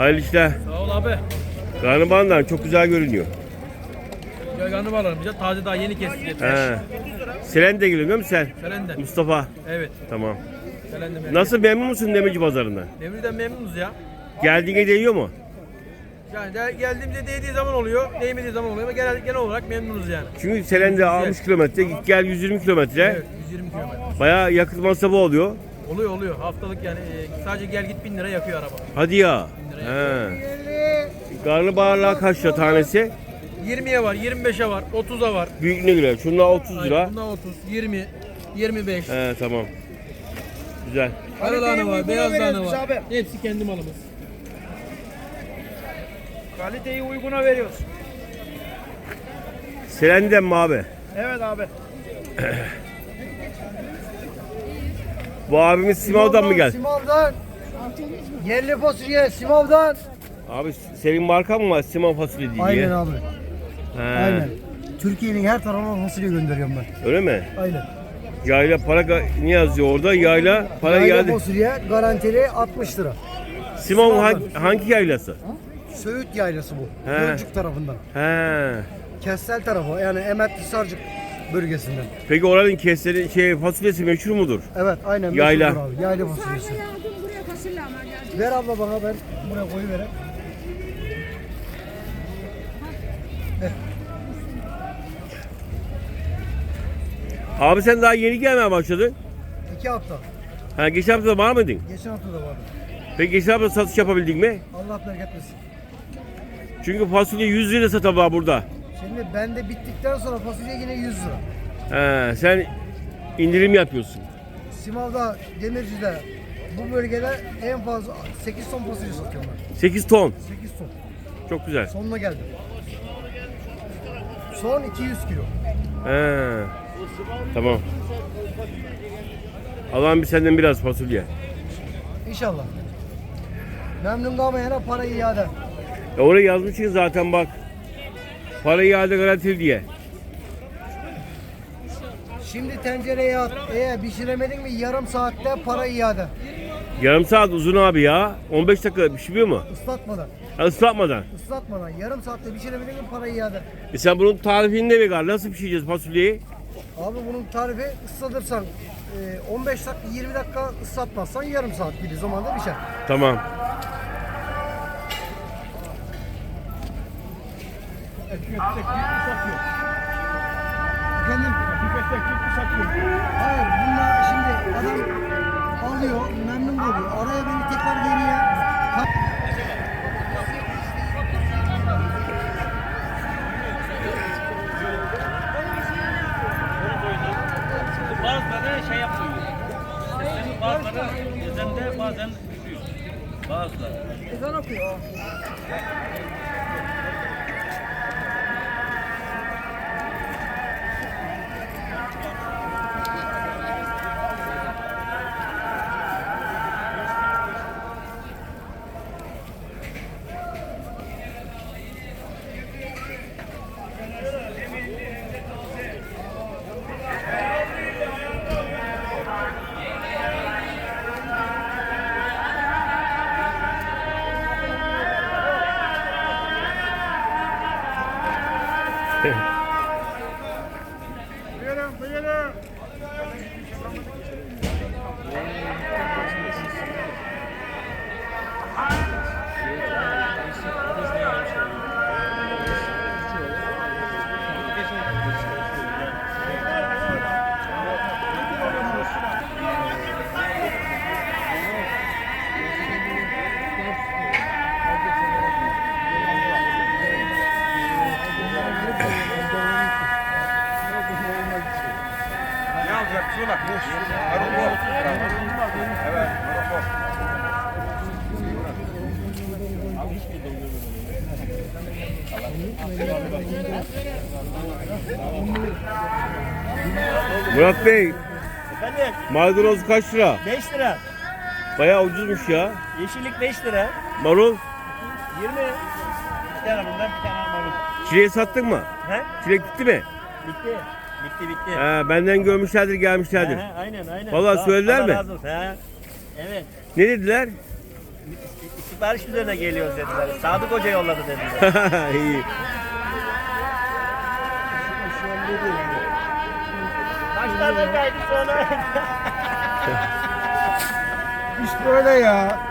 Hayırlı işler. Sağ ol abi. Karnabaharlar çok güzel görünüyor. Yaganı bağlarımız taze daha yeni kestik. He. Selen de geliyor değil mi sen? Selenden. Mustafa. Evet. Tamam. Selenden memnun. Nasıl memnun musun Demirci pazarında? Demirden memnunuz ya. Geldiğine değiyor mu? Yani de, geldiğimizde değdiği zaman oluyor, değmediği zaman oluyor ama genel, genel olarak memnunuz yani. Çünkü Selen'de 60 kilometre, git gel 120 kilometre. Evet, 120 kilometre. Bayağı yakıt masrafı oluyor. Oluyor oluyor. Haftalık yani e, sadece gel git 1000 lira yakıyor araba. Hadi ya. He. Karnabaharlar kaç lira tanesi? 20'ye var, 25'e var, 30'a var. Büyüklüğüne göre. Şunlar 30 lira. Aynen, Bunda 30, 20, 25. He tamam. Güzel. Kara lahana var, beyaz lahana var. abi. Hepsi kendi malımız. Kaliteyi uyguna veriyoruz. Selen'den mi abi? Evet abi. Bu abimiz Simav'dan mı geldi? Simav'dan. Yerli fasulye Simav'dan. Abi senin markan mı var? Simav fasulye diye. Aynen abi. He. Aynen. Türkiye'nin her tarafına fasulye gönderiyorum ben. Öyle mi? Aynen. Yayla para ne yazıyor orada? Yayla para Yayla geldi. fasulye garantili 60 lira. Simav hangi, hangi yaylası? Söğüt yaylası bu. He. Gölcük tarafından. He. Kestel tarafı yani Emetli Sarcık bölgesinden. Peki oranın kesleri şey fasulyesi meşhur mudur? Evet aynen. Yayla. meşhurdur Abi. Yayla fasulyesi. Sadece yardım buraya fasulye ama geldi. Ver abla bana ben buraya koyu vereyim. Abi sen daha yeni gelmeye başladın. İki hafta. Ha geçen hafta var mıydın? Geçen hafta da vardı. Peki geçen hafta satış yapabildin mi? Allah bereket versin. Çünkü fasulye 100 lira satılıyor burada. Şimdi bende bittikten sonra fasulye yine 100 lira. He, sen indirim yapıyorsun. Simav'da, Demirci'de bu bölgede en fazla 8 ton fasulye satıyorum ben. 8 ton. 8 ton. Çok güzel. Sonuna geldim. Son 200 kilo. He. Tamam. Alan bir senden biraz fasulye. İnşallah. Memnun kalmayana para iade. E oraya yazmışsın zaten bak. Para iade garantili diye. Şimdi tencereye at. Eğer pişiremedin mi yarım saatte para iade. Yarım saat uzun abi ya. 15 dakika pişmiyor mu? Islatmadan. Ha, ıslatmadan. Islatmadan. Yarım saatte pişiremedin mi para iade. E sen bunun tarifini de ver. Nasıl pişireceğiz fasulyeyi? Abi bunun tarifi ıslatırsan e, 15 dakika 20 dakika ıslatmazsan yarım saat gibi zamanda pişer. Tamam. Efendim? Hayır bunlar şimdi adam alıyor memnun oluyor. Araya beni tekrar geriye Bazıları şey yapıyor. Sesini bazıları üzerinde bazen düşüyor. Bazıları. Ezan okuyor. 对。Murat Bey Efendim maydanoz kaç lira? 5 lira. Bayağı ucuzmuş ya. Yeşillik 5 lira. Marul 20. Bir tane bundan bir tane marul. çileği sattın mı? He? Çilek bitti mi? Bitti. Bitti bitti. He, benden görmüşlerdir gelmişlerdir. He, he, aynen aynen. Vallahi söylediler mi? Evet. Ne dediler? Sipariş üzerine geliyoruz dediler. Sadık Hoca yolladı dediler. İyi. Kaşlarla kaydı sonra. İş böyle ya.